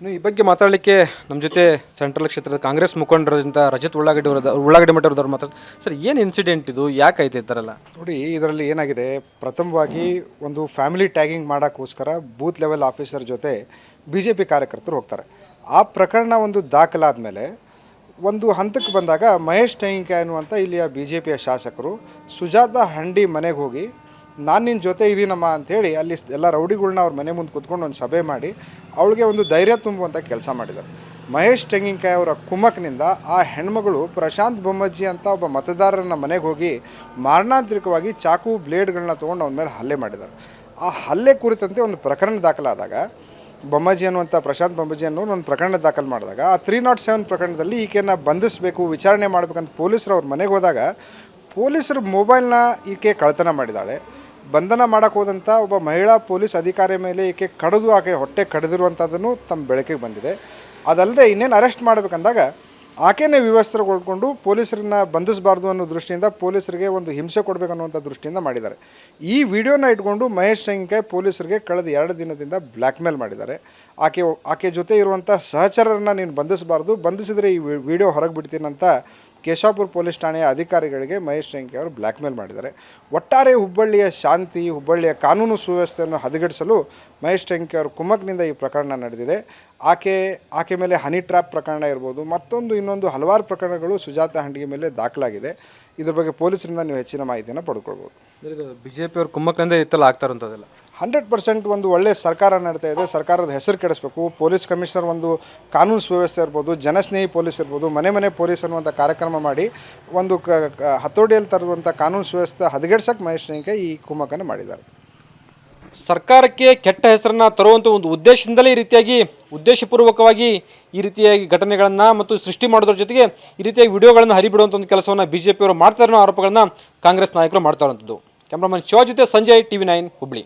ಇನ್ನು ಈ ಬಗ್ಗೆ ಮಾತಾಡಲಿಕ್ಕೆ ನಮ್ಮ ಜೊತೆ ಸೆಂಟ್ರಲ್ ಕ್ಷೇತ್ರದ ಕಾಂಗ್ರೆಸ್ ಮುಖಂಡರಿಂದ ರಜತ್ ಉಳ್ಳಾಗಡ್ಡಿ ಅವರ ಉಳ್ಳಾಗಡ್ಡಿ ಮಠ ಮಾತ್ರ. ಮಾತಾಡ್ ಸರ್, ಏನು ಇನ್ಸಿಡೆಂಟ್ ಇದು? ಯಾಕಾಯ್ತು ಈ ಥರ ಎಲ್ಲ? ನೋಡಿ, ಇದರಲ್ಲಿ ಏನಾಗಿದೆ? ಪ್ರಥಮವಾಗಿ ಒಂದು ಫ್ಯಾಮಿಲಿ ಟ್ಯಾಗಿಂಗ್ ಮಾಡೋಕ್ಕೋಸ್ಕರ ಬೂತ್ ಲೆವೆಲ್ ಆಫೀಸರ್ ಜೊತೆ ಬಿ ಜೆ ಪಿ ಕಾರ್ಯಕರ್ತರು ಹೋಗ್ತಾರೆ. ಆ ಪ್ರಕರಣ ಒಂದು ದಾಖಲಾದ ಮೇಲೆ ಒಂದು ಹಂತಕ್ಕೆ ಬಂದಾಗ ಮಹೇಶ್ ಟೈಂಕ ಅನ್ನುವಂಥ ಇಲ್ಲಿಯ ಬಿ ಜೆ ಪಿಯ ಶಾಸಕರು ಸುಜಾತ ಹಂಡಿ ಮನೆಗೆ ಹೋಗಿ ನಾನು ನಿನ್ನ ಜೊತೆ ಇದ್ದೀನಮ್ಮ ಅಂಥೇಳಿ ಅಲ್ಲಿ ಎಲ್ಲ ರೌಡಿಗಳ್ನ ಅವ್ರ ಮನೆ ಮುಂದೆ ಕೂತ್ಕೊಂಡು ಒಂದು ಸಭೆ ಮಾಡಿ ಅವಳಿಗೆ ಒಂದು ಧೈರ್ಯ ತುಂಬುವಂಥ ಕೆಲಸ ಮಾಡಿದರು. ಮಹೇಶ್ ತೆಂಗಿನಕಾಯಿ ಅವರ ಕುಮ್ಮಕ್ನಿಂದ ಆ ಹೆಣ್ಮಗಳು ಪ್ರಶಾಂತ್ ಬೊಮ್ಮಜ್ಜಿ ಅಂತ ಒಬ್ಬ ಮತದಾರರನ್ನ ಮನೆಗೆ ಹೋಗಿ ಮಾರಣಾಂತರಿಕವಾಗಿ ಚಾಕು ಬ್ಲೇಡ್ಗಳನ್ನ ತೊಗೊಂಡು ಅವನ ಮೇಲೆ ಹಲ್ಲೆ ಮಾಡಿದರು. ಆ ಹಲ್ಲೆ ಕುರಿತಂತೆ ಒಂದು ಪ್ರಕರಣ ದಾಖಲಾದಾಗ ಬೊಮ್ಮಜ್ಜಿ ಅನ್ನುವಂಥ ಪ್ರಶಾಂತ್ ಬೊಮ್ಮಜ್ಜಿ ಅನ್ನೋ ಒಂದು ಪ್ರಕರಣ ದಾಖಲು ಮಾಡಿದಾಗ ಆ ತ್ರೀ ನಾಟ್ ಸೆವೆನ್ ಪ್ರಕರಣದಲ್ಲಿ ಈಕೆಯನ್ನು ಬಂಧಿಸಬೇಕು, ವಿಚಾರಣೆ ಮಾಡಬೇಕಂತ ಪೊಲೀಸರು ಅವ್ರ ಮನೆಗೆ ಹೋದಾಗ ಪೊಲೀಸರು ಮೊಬೈಲ್ನ ಈಕೆ ಕಳ್ತನ ಮಾಡಿದ್ದಾಳೆ ಬಂಧನ ಮಾಡಕ್ಕೆ ಹೋದಂಥ ಒಬ್ಬ ಮಹಿಳಾ ಪೊಲೀಸ್ ಅಧಿಕಾರಿ ಮೇಲೆ ಈಕೆ ಕಡಿದು, ಆಕೆ ಹೊಟ್ಟೆ ಕಡಿದಿರುವಂಥದ್ದನ್ನು ತಮ್ಮ ಬೆಳಕಿಗೆ ಬಂದಿದೆ. ಅದಲ್ಲದೆ ಇನ್ನೇನು ಅರೆಸ್ಟ್ ಮಾಡಬೇಕಂದಾಗ ಆಕೆನೇ ವ್ಯವಸ್ಥೆಗೊಳ್ಕೊಂಡು ಪೊಲೀಸರನ್ನ ಬಂಧಿಸಬಾರ್ದು ಅನ್ನೋ ದೃಷ್ಟಿಯಿಂದ ಪೊಲೀಸರಿಗೆ ಒಂದು ಹಿಂಸೆ ಕೊಡಬೇಕು ಅನ್ನುವಂಥ ದೃಷ್ಟಿಯಿಂದ ಮಾಡಿದ್ದಾರೆ. ಈ ವಿಡಿಯೋನ ಇಟ್ಕೊಂಡು ಮಹೇಶ್ ಟೆಂಗಿಕಾಯಿ ಪೊಲೀಸರಿಗೆ ಕಳೆದ ಎರಡು ದಿನದಿಂದ ಬ್ಲ್ಯಾಕ್ ಮೇಲ್ ಮಾಡಿದ್ದಾರೆ. ಆಕೆ ಆಕೆ ಜೊತೆ ಇರುವಂಥ ಸಹಚರರನ್ನ ನೀನು ಬಂಧಿಸಬಾರ್ದು, ಬಂಧಿಸಿದರೆ ಈ ವಿಡಿಯೋ ಹೊರಗೆ ಬಿಡ್ತೀನಂತ ಕೇಶಾಪುರ ಪೊಲೀಸ್ ಠಾಣೆಯ ಅಧಿಕಾರಿಗಳಿಗೆ ಮಹೇಶ್ ಶೆಂಕೆ ಅವರು ಬ್ಲ್ಯಾಕ್ ಮೇಲ್ ಮಾಡಿದ್ದಾರೆ. ಒಟ್ಟಾರೆ ಹುಬ್ಬಳ್ಳಿಯ ಶಾಂತಿ, ಹುಬ್ಬಳ್ಳಿಯ ಕಾನೂನು ಸುವ್ಯವಸ್ಥೆಯನ್ನು ಹದಗೆಡಿಸಲು ಮಹೇಶ್ ಶೆಂಕೆ ಅವರು ಕುಮ್ಮಕ್ನಿಂದ ಈ ಪ್ರಕರಣ ನಡೆದಿದೆ. ಆಕೆ ಆಕೆ ಮೇಲೆ ಹನಿ ಟ್ರ್ಯಾಪ್ ಪ್ರಕರಣ ಇರ್ಬೋದು, ಮತ್ತೊಂದು, ಇನ್ನೊಂದು ಹಲವಾರು ಪ್ರಕರಣಗಳು ಸುಜಾತ ಹಂಡಿಗೆ ಮೇಲೆ ದಾಖಲಾಗಿದೆ. ಇದ್ರ ಬಗ್ಗೆ ಪೊಲೀಸರಿಂದ ನೀವು ಹೆಚ್ಚಿನ ಮಾಹಿತಿಯನ್ನು ಪಡ್ಕೊಳ್ಬೋದು. ಬಿ ಜೆ ಪಿ ಅವರು ಕುಮ್ಮಕ್ಕಿಂದ ಇತ್ತಲ್ಲ ಆಗ್ತಾರಂಥದ್ದೆಲ್ಲ ಹಂಡ್ರೆಡ್ ಪರ್ಸೆಂಟ್ ಒಂದು ಒಳ್ಳೆ ಸರ್ಕಾರ ನಡೀತಾ ಇದೆ, ಸರ್ಕಾರದ ಹೆಸರು ಕೆಡಿಸ್ಬೇಕು. ಪೊಲೀಸ್ ಕಮಿಷನರ್ ಒಂದು ಕಾನೂನು ಸುವ್ಯವಸ್ಥೆ ಇರ್ಬೋದು, ಜನಸ್ನೇಹಿ ಪೊಲೀಸ್ ಇರ್ಬೋದು, ಮನೆ ಮನೆ ಪೊಲೀಸ್ ಅನ್ನುವಂಥ ಕಾರ್ಯಕ್ರಮ ಮಾಡಿ ಒಂದು ಕ ಹತೋಟಿಯಲ್ಲಿ ತರುವಂಥ ಕಾನೂನು ಸುವ್ಯವಸ್ಥೆ ಹದಗೆಡ್ಸಕ್ಕೆ ಮಹೇಶ್ ಈ ಕುಮಕನ ಮಾಡಿದ್ದಾರೆ. ಸರ್ಕಾರಕ್ಕೆ ಕೆಟ್ಟ ಹೆಸರನ್ನು ತರುವಂಥ ಒಂದು ಉದ್ದೇಶದಿಂದಲೇ ಈ ರೀತಿಯಾಗಿ, ಉದ್ದೇಶಪೂರ್ವಕವಾಗಿ ಈ ರೀತಿಯಾಗಿ ಘಟನೆಗಳನ್ನು ಮತ್ತು ಸೃಷ್ಟಿ ಮಾಡೋದ್ರ ಜೊತೆಗೆ ಈ ರೀತಿಯಾಗಿ ವಿಡಿಯೋಗಳನ್ನು ಹರಿಬಿಡುವಂಥ ಒಂದು ಕೆಲಸವನ್ನು ಬಿ ಜೆ ಪಿಯವರು ಮಾಡ್ತಾರೆ ಅನ್ನೋ ಆರೋಪಗಳನ್ನು ಕಾಂಗ್ರೆಸ್ ನಾಯಕರು ಮಾಡ್ತಾ ಇರುವಂಥದ್ದು ಕ್ಯಾಮ್ರಾಮನ್ ಶಿವ ಜೊತೆ Sanjay T V nine, Hubli.